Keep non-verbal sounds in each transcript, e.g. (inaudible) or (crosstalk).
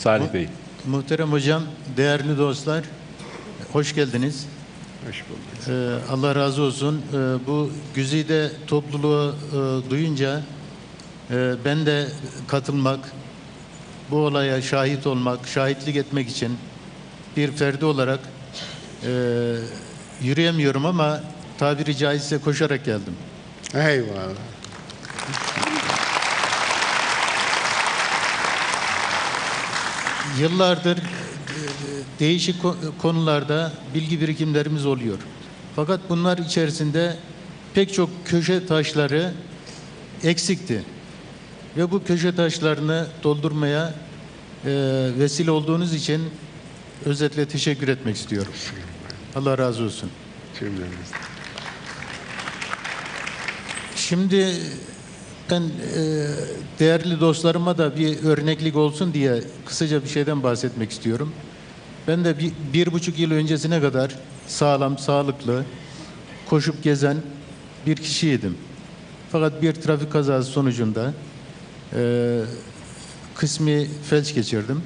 Salih Bey. Muhterem hocam, değerli dostlar, hoş geldiniz. Hoş bulduk. Ee, Allah razı olsun. Ee, bu güzide topluluğu e, duyunca e, ben de katılmak, bu olaya şahit olmak, şahitlik etmek için bir ferdi olarak e, yürüyemiyorum ama tabiri caizse koşarak geldim. Eyvallah. Yıllardır e, değişik ko- konularda bilgi birikimlerimiz oluyor. Fakat bunlar içerisinde pek çok köşe taşları eksikti. Ve bu köşe taşlarını doldurmaya e, vesile olduğunuz için özetle teşekkür etmek istiyorum. Allah razı olsun. Şimdi ben e, değerli dostlarıma da bir örneklik olsun diye kısaca bir şeyden bahsetmek istiyorum. Ben de bir, bir buçuk yıl öncesine kadar sağlam, sağlıklı, koşup gezen bir kişiydim. Fakat bir trafik kazası sonucunda e, kısmi felç geçirdim.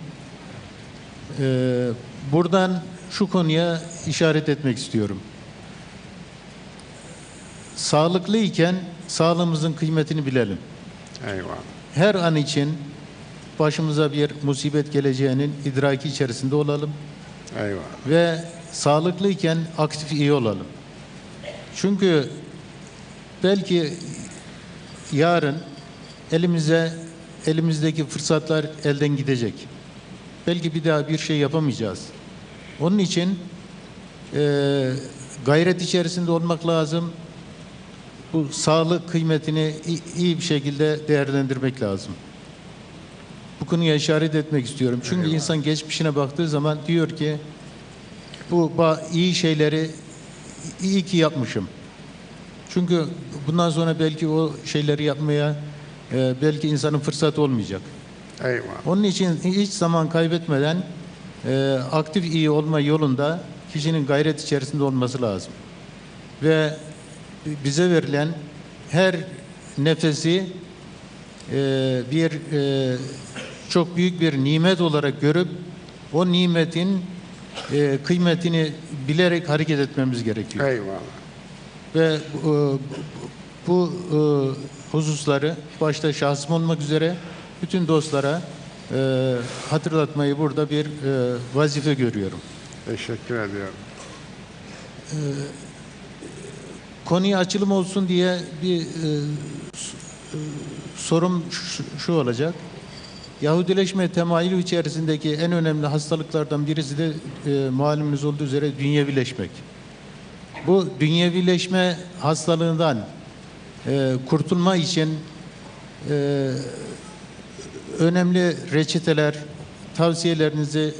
E, buradan şu konuya işaret etmek istiyorum. Sağlıklı iken sağlığımızın kıymetini bilelim. Eyvallah. Her an için başımıza bir musibet geleceğinin idraki içerisinde olalım Eyvallah. ve sağlıklıyken aktif iyi olalım. Çünkü belki yarın elimize elimizdeki fırsatlar elden gidecek. Belki bir daha bir şey yapamayacağız. Onun için eee, gayret içerisinde olmak lazım. Bu sağlık kıymetini iyi bir şekilde değerlendirmek lazım. Bu konuya işaret etmek istiyorum. Çünkü insan geçmişine baktığı zaman diyor ki bu iyi şeyleri iyi ki yapmışım. Çünkü bundan sonra belki o şeyleri yapmaya e, belki insanın fırsatı olmayacak. Eyvallah. Onun için hiç zaman kaybetmeden e, aktif iyi olma yolunda kişinin gayret içerisinde olması lazım. Ve bize verilen her nefesi e, bir e, çok büyük bir nimet olarak görüp o nimetin e, kıymetini bilerek hareket etmemiz gerekiyor. Eyvallah. Ve e, bu e, hususları başta şahsım olmak üzere bütün dostlara e, hatırlatmayı burada bir e, vazife görüyorum. Teşekkür ediyorum. Konuya açılım olsun diye bir e, e, sorum şu, şu olacak. Yahudileşme temayülü içerisindeki en önemli hastalıklardan birisi de e, malumunuz olduğu üzere dünyevileşmek. Bu dünyevileşme hastalığından e, kurtulma için e, önemli reçeteler, tavsiyelerinizi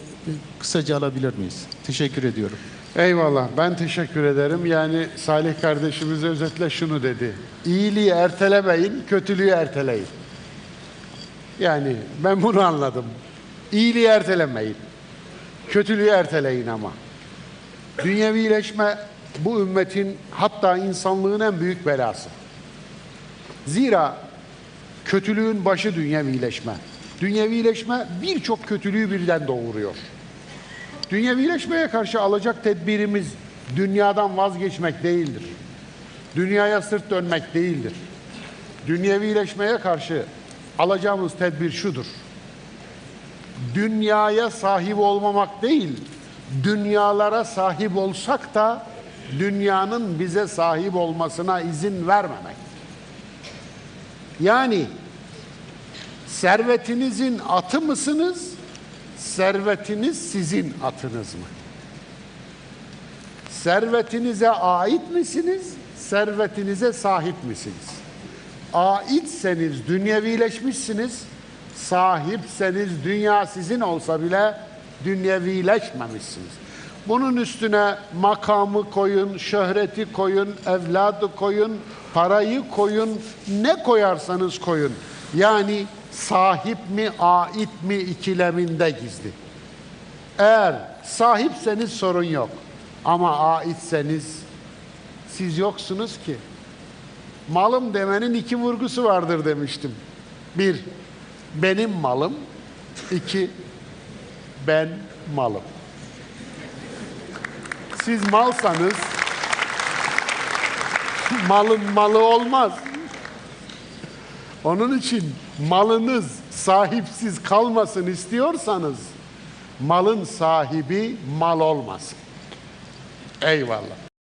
kısaca alabilir miyiz? Teşekkür ediyorum. Eyvallah. Ben teşekkür ederim. Yani Salih kardeşimiz özetle şunu dedi. İyiliği ertelemeyin, kötülüğü erteleyin. Yani ben bunu anladım. İyiliği ertelemeyin. Kötülüğü erteleyin ama. Dünyevileşme bu ümmetin hatta insanlığın en büyük belası. Zira kötülüğün başı dünyevileşme. Dünyevileşme birçok kötülüğü birden doğuruyor. Dünyevileşmeye karşı alacak tedbirimiz dünyadan vazgeçmek değildir. Dünyaya sırt dönmek değildir. Dünyevileşmeye karşı alacağımız tedbir şudur. Dünyaya sahip olmamak değil, dünyalara sahip olsak da dünyanın bize sahip olmasına izin vermemek. Yani servetinizin atı mısınız? Servetiniz sizin atınız mı? Servetinize ait misiniz? Servetinize sahip misiniz? Aitseniz dünyevileşmişsiniz. Sahipseniz dünya sizin olsa bile dünyevileşmemişsiniz. Bunun üstüne makamı koyun, şöhreti koyun, evladı koyun, parayı koyun, ne koyarsanız koyun. Yani sahip mi, ait mi ikileminde gizli. Eğer sahipseniz sorun yok. Ama aitseniz siz yoksunuz ki. Malım demenin iki vurgusu vardır demiştim. Bir, benim malım. iki ben malım. Siz malsanız (laughs) malın malı olmaz. Onun için malınız sahipsiz kalmasın istiyorsanız malın sahibi mal olmasın. Eyvallah.